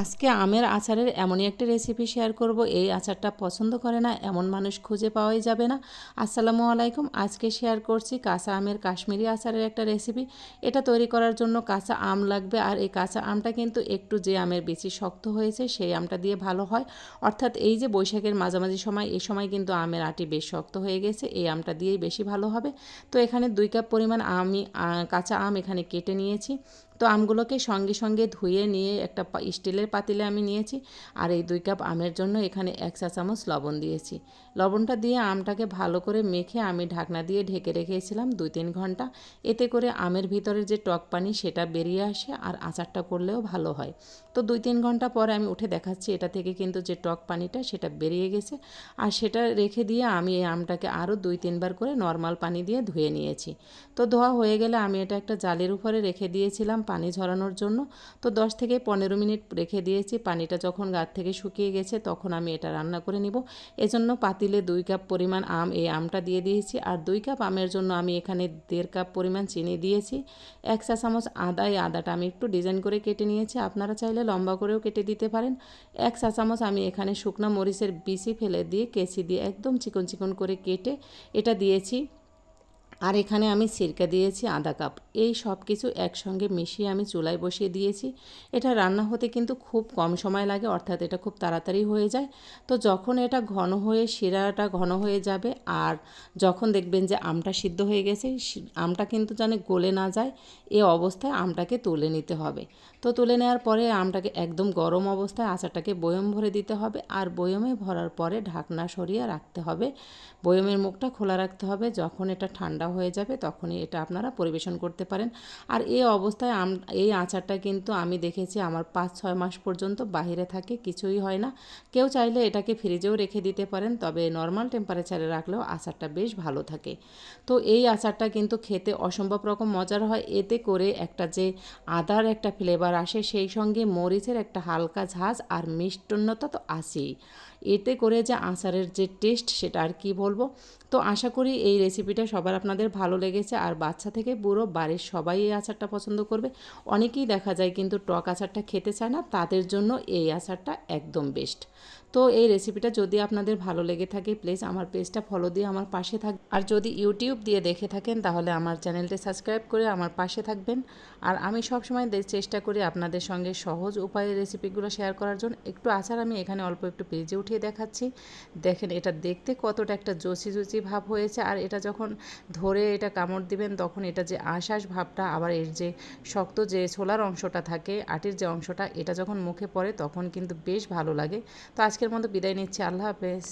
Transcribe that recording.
আজকে আমের আচারের এমনই একটা রেসিপি শেয়ার করব। এই আচারটা পছন্দ করে না, এমন মানুষ খুঁজে পাওয়াই যাবে না। আসসালামু আলাইকুম, আজকে শেয়ার করছি কাঁচা আমের কাশ্মীরি আচারের একটা রেসিপি এটা তৈরি করার জন্য কাঁচা আম লাগবে, আর এই কাঁচা আমটা কিন্তু একটু যে আমের বেশি শক্ত হয়েছে, সেই আমটা দিয়ে ভালো হয়। অর্থাৎ এই যে বৈশাখের মাঝামাঝি সময়, এই সময় কিন্তু আমের আটি বেশ শক্ত হয়ে গেছে, এই আমটা দিয়েই বেশি ভালো হবে। তো এখানে দুই কাপ পরিমাণ আমি কাঁচা আম এখানে কেটে নিয়েছি। তো আমগুলোকে সঙ্গে সঙ্গে ধুয়ে নিয়ে একটা স্টিলের পাতিলে আমি নিয়েছি। আর এই দুই কাপ আমের জন্য এখানে এক চা চামচ লবণ দিয়েছি। লবণটা দিয়ে আমটাকে ভালো করে মেখে আমি ঢাকনা দিয়ে ঢেকে রেখেছিলাম দুই তিন ঘণ্টা। এতে করে আমের ভিতরে যে টক পানি সেটা বেরিয়ে আসে আর আচারটা করলেও ভালো হয়। তো দুই তিন ঘণ্টা পরে আমি উঠে দেখাচ্ছি এটা থেকে কিন্তু যে টক পানিটা সেটা বেরিয়ে গেছে। আর সেটা রেখে দিয়ে আমি এই আমটাকে আরও দুই তিনবার করে নর্মাল পানি দিয়ে ধুয়ে নিয়েছি। তো ধোয়া হয়ে গেলে আমি এটা একটা জালের উপরে রেখে দিয়েছিলাম পানি ঝরানোর জন্য। তো দশ থেকে পনেরো মিনিট রেখে দিয়েছি। পানিটা যখন গাছ থেকে শুকিয়ে গেছে, তখন আমি এটা রান্না করে নিব। এজন্য পাতিলে দুই কাপ পরিমাণ আম, এই আমটা দিয়ে দিয়েছি। আর দুই কাপ আমের জন্য আমি এখানে দেড় কাপ পরিমাণ চিনি দিয়েছি। এক চা চামচ আদা, এই আদাটা আমি একটু ডিজাইন করে কেটে নিয়েছি। আপনারা চাইলে লম্বা করেও কেটে দিতে পারেন। এক চা চামচ আমি এখানে শুকনো মরিচের বিচি ফেলে দিয়ে, কেচি দিয়ে একদম চিকন চিকন করে কেটে এটা দিয়েছি। আর এখানে আমি সিরকা দিয়েছি, আধা কাপ। এই সব কিছু একসঙ্গে মিশিয়ে আমি চুলায় বসিয়ে দিয়েছি। এটা রান্না হতে কিন্তু খুব কম সময় লাগে, অর্থাৎ এটা খুব তাড়াতাড়ি হয়ে যায়। তো যখন এটা ঘন হয়ে, শিরাটা ঘন হয়ে যাবে আর যখন দেখবেন যে আমটা সিদ্ধ হয়ে গেছে আমটা কিন্তু যেন গলে না যায়, এ অবস্থায় আমটাকে তুলে নিতে হবে। তো তুলে নেওয়ার পরে আমটাকে একদম গরম অবস্থায় আচারটাকে বয়ম ভরে দিতে হবে আর বয়মে ভরার পরে ঢাকনা সরিয়ে রাখতে হবে। বয়মের মুখটা খোলা রাখতে হবে যখন এটা ঠান্ডা হয়ে যাবে, তখনই এটা আপনারা পরিবেশন করতে পারেন। আর এই অবস্থায় এই আচারটা কিন্তু আমি দেখেছি আমার পাঁচ ছয় মাস পর্যন্ত বাহিরে থাকে, কিছুই হয় না। কেউ চাইলে এটাকে ফ্রিজেও রেখে দিতে পারেন, তবে নর্মাল টেম্পারেচারে রাখলেও আচারটা বেশ ভালো থাকে। তো এই আচারটা কিন্তু খেতে অসম্ভব রকম মজার হয়, এতে করে একটা যে আদার একটা ফ্লেভার আসে, সেই সঙ্গে মরিচের একটা হালকা ঝাঁজ আর মিষ্টন্নতা তো আসেই এতে করে যে আচারের যে টেস্ট সেটা আর কি বলব? তো আশা করি এই রেসিপিটা সবার আপনাদের ভালো লেগেছে আর বাচ্চা থেকে বুড়ো বাড়ির সবাই এই আচারটা পছন্দ করবে। অনেকেই দেখা যায় কিন্তু টক আচারটা খেতে চায় না, তাদের জন্য এই আচারটা একদম বেস্ট তো এই রেসিপিটা যদি আপনাদের ভালো লেগে থাকে প্লিজ আমার পেজটা ফলো দিয়ে আমার পাশে থাক। আর যদি ইউটিউব দিয়ে দেখে থাকেন, তাহলে আমার চ্যানেলটি সাবস্ক্রাইব করে আমার পাশে থাকবেন। আর আমি সবসময় চেষ্টা করি আপনাদের সঙ্গে সহজ উপায়ে রেসিপিগুলো শেয়ার করার জন্য। একটু আচার আমি এখানে অল্প একটু পেজে উঠিয়ে দেখাচ্ছি। দেখেন এটা দেখতে কতটা একটা জসি জসি ভাব হয়েছে। আর এটা যখন ধরে এটা কামড় দিবেন, তখন এটা যে আশ্বাস ভাবটা আবার এর যে শক্ত যে ছোলার অংশটা থাকে, আটির যে অংশটা, এটা যখন মুখে পড়ে তখন কিন্তু বেশ ভালো লাগে। তো আজকের মতো বিদায় নিচ্ছি, আল্লাহ হাফেজ।